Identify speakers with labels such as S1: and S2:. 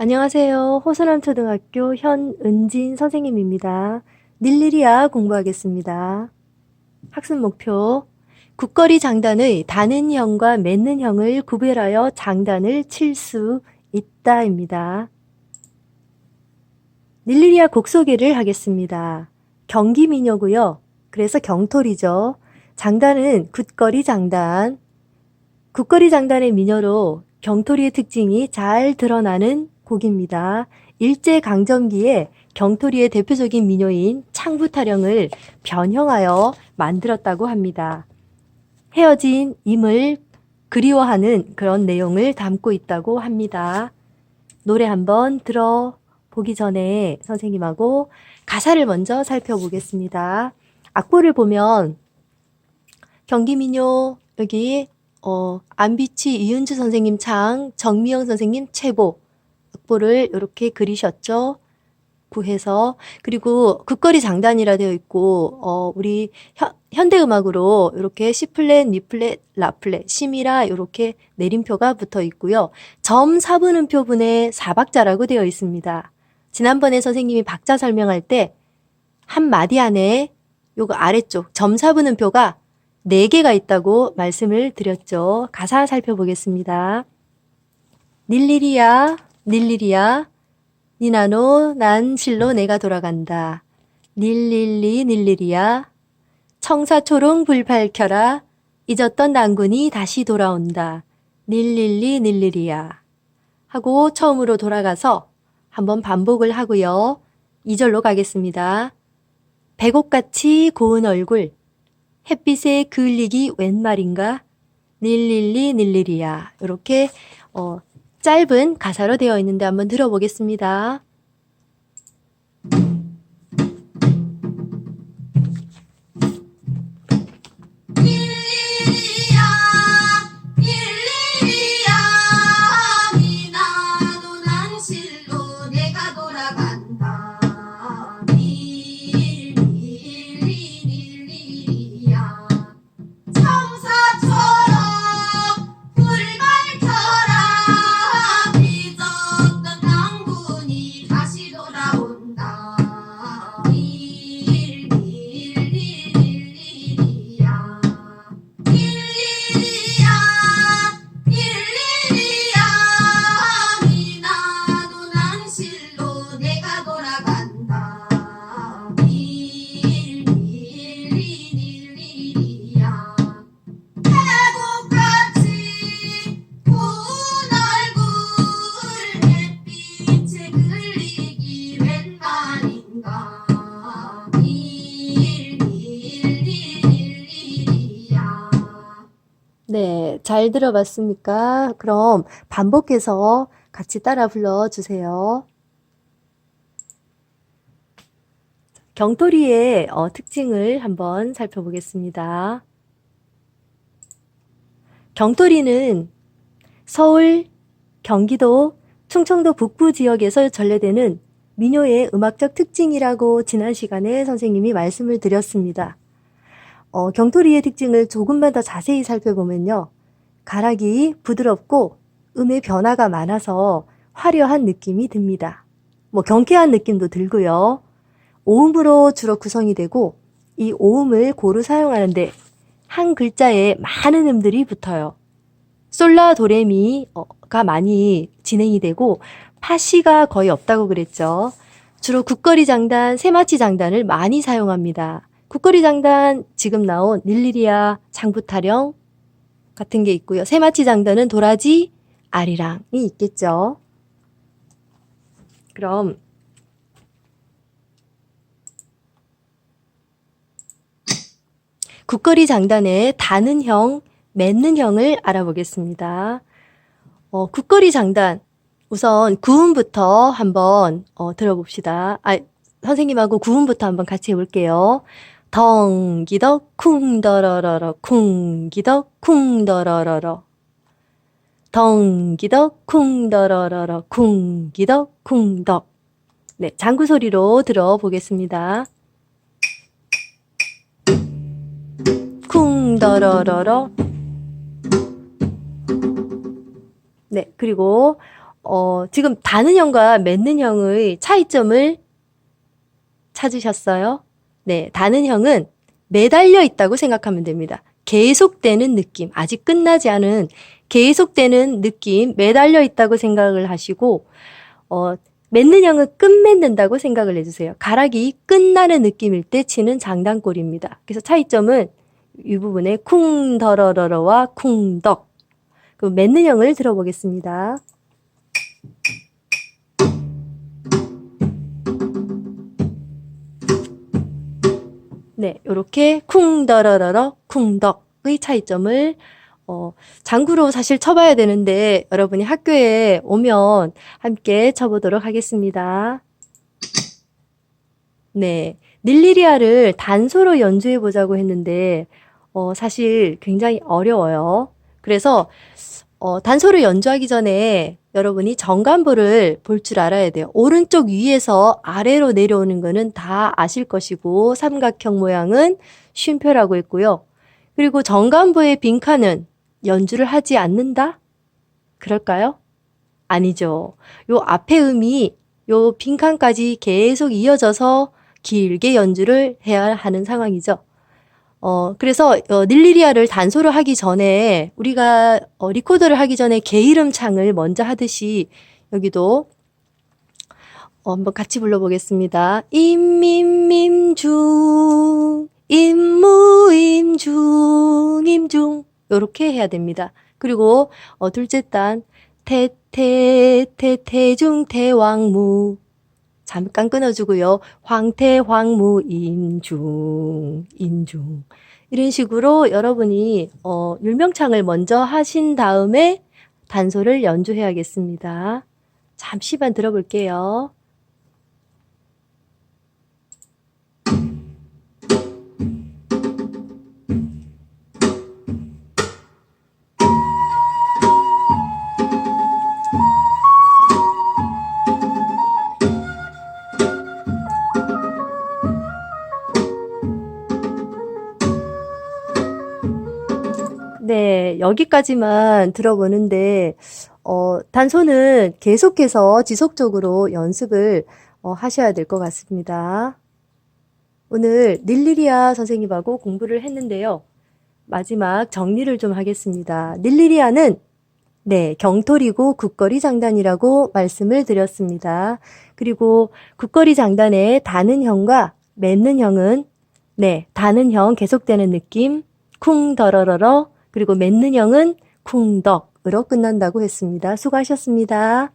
S1: 안녕하세요. 호선암 초등학교 현은진 선생님입니다. 닐리리아 공부하겠습니다. 학습 목표. 국거리 장단의 닿는 형과 맺는 형을 구별하여 장단을 칠 수 있다입니다. 닐리리아 곡 소개를 하겠습니다. 경기 민요고요. 그래서 경토리죠. 장단은 굿거리 장단. 굿거리 장단의 민요로 경토리의 특징이 잘 드러나는 곡입니다. 일제강점기에 경토리의 대표적인 민요인 창부타령을 변형하여 만들었다고 합니다. 헤어진 임을 그리워하는 그런 내용을 담고 있다고 합니다. 노래 한번 들어보기 전에 선생님하고 가사를 먼저 살펴보겠습니다. 악보를 보면 경기민요 여기 어, 안비치 이은주 선생님 창, 정미영 선생님 최보 악보를 이렇게 그리셨죠. 구해서 그리고 극거리 장단이라 되어 있고 어, 우리 현, 현대 음악으로 이렇게 C 플랫, 미 플랫, 라 플랫, 시미라 이렇게 내림표가 붙어 있고요. 점 사분음표 분의 사박자라고 되어 있습니다. 지난번에 선생님이 박자 설명할 때 한 마디 안에 요거 아래쪽 점 사분음표가 네 개가 있다고 말씀을 드렸죠. 가사 살펴보겠습니다. 닐리리야, 닐리리야, 니나노, 난 실로 내가 돌아간다. 닐릴리, 닐리리야, 청사초롱 불 밝혀라. 잊었던 난군이 다시 돌아온다. 닐릴리, 닐리리야. 하고 처음으로 돌아가서 한번 반복을 하고요. 2절로 가겠습니다. 백옥같이 고운 얼굴, 햇빛에 그을리기 웬 말인가? 닐릴리 닐리리야. 이렇게 어, 짧은 가사로 되어 있는데 한번 들어보겠습니다.
S2: 일리리야 일리리야 미나도 난실
S1: 잘 들어봤습니까? 그럼 반복해서 같이 따라 불러주세요. 경토리의 어, 특징을 한번 살펴보겠습니다. 경토리는 서울, 경기도, 충청도 북부 지역에서 전래되는 민요의 음악적 특징이라고 지난 시간에 선생님이 말씀을 드렸습니다. 어, 경토리의 특징을 조금만 더 자세히 살펴보면요. 가락이 부드럽고 음의 변화가 많아서 화려한 느낌이 듭니다. 뭐 경쾌한 느낌도 들고요. 오음으로 주로 구성이 되고 이 오음을 고루 사용하는데 한 글자에 많은 음들이 붙어요. 솔라 도레미가 많이 진행이 되고 파시가 거의 없다고 그랬죠. 주로 국거리 장단, 세마치 장단을 많이 사용합니다. 국거리 장단 지금 나온 닐리리아 장부타령 같은 게 있고요. 세마치 장단은 도라지, 아리랑이 있겠죠. 그럼 국거리 장단의 다는 형, 맺는 형을 알아보겠습니다. 어, 국거리 장단 우선 구음부터 한번 어, 들어봅시다. 아, 선생님하고 구음부터 한번 같이 해볼게요. 덩기덕 쿵더러러러 쿵기덕 쿵더러러러 덩기덕 쿵더러러러 쿵기덕 쿵덕 네, 장구 소리로 들어보겠습니다. 쿵더러러러 네, 그리고 어, 지금 다는 형과 맺는 형의 차이점을 찾으셨어요? 네, 다는 형은 매달려 있다고 생각하면 됩니다. 계속되는 느낌, 아직 끝나지 않은 계속되는 느낌, 매달려 있다고 생각을 하시고, 어, 맺는 형은 끝맺는다고 생각을 해주세요. 가락이 끝나는 느낌일 때 치는 장단골입니다. 그래서 차이점은 이 부분에 쿵더러러러와 쿵덕. 그럼 맺는 형을 들어보겠습니다. 네, 요렇게 쿵더러러러 쿵덕의 차이점을 어, 장구로 사실 쳐봐야 되는데 여러분이 학교에 오면 함께 쳐보도록 하겠습니다. 네, 닐리리아를 단소로 연주해 보자고 했는데 어, 사실 굉장히 어려워요. 그래서 어, 단소를 연주하기 전에 여러분이 정간부를 볼 줄 알아야 돼요. 오른쪽 위에서 아래로 내려오는 거는 다 아실 것이고 삼각형 모양은 쉼표라고 했고요. 그리고 정간부의 빈칸은 연주를 하지 않는다? 그럴까요? 아니죠. 요 앞에 음이 요 빈칸까지 계속 이어져서 길게 연주를 해야 하는 상황이죠. 어, 그래서 어, 닐리리아를 단소로 하기 전에 우리가 어, 리코더를 하기 전에 게이름 창을 먼저 하듯이 여기도 어, 한번 같이 불러보겠습니다. 임임임중 임무임중 임중 요렇게 해야 됩니다. 그리고 어, 둘째 단 태태태태중 태왕무 잠깐 끊어주고요. 황태, 황무, 임중, 임중. 이런 식으로 여러분이 어, 율명창을 먼저 하신 다음에 단소를 연주해야겠습니다. 잠시만 들어볼게요. 네, 여기까지만 들어보는데, 어, 단소는 계속해서 지속적으로 연습을 어, 하셔야 될 것 같습니다. 오늘 닐리리아 선생님하고 공부를 했는데요. 마지막 정리를 좀 하겠습니다. 닐리리아는 네, 경토리고 국거리 장단이라고 말씀을 드렸습니다. 그리고 국거리 장단의 다는 형과 맺는 형은 네, 다는 형 계속되는 느낌, 쿵 더러러러 그리고 맺는 형은 쿵덕으로 끝난다고 했습니다. 수고하셨습니다.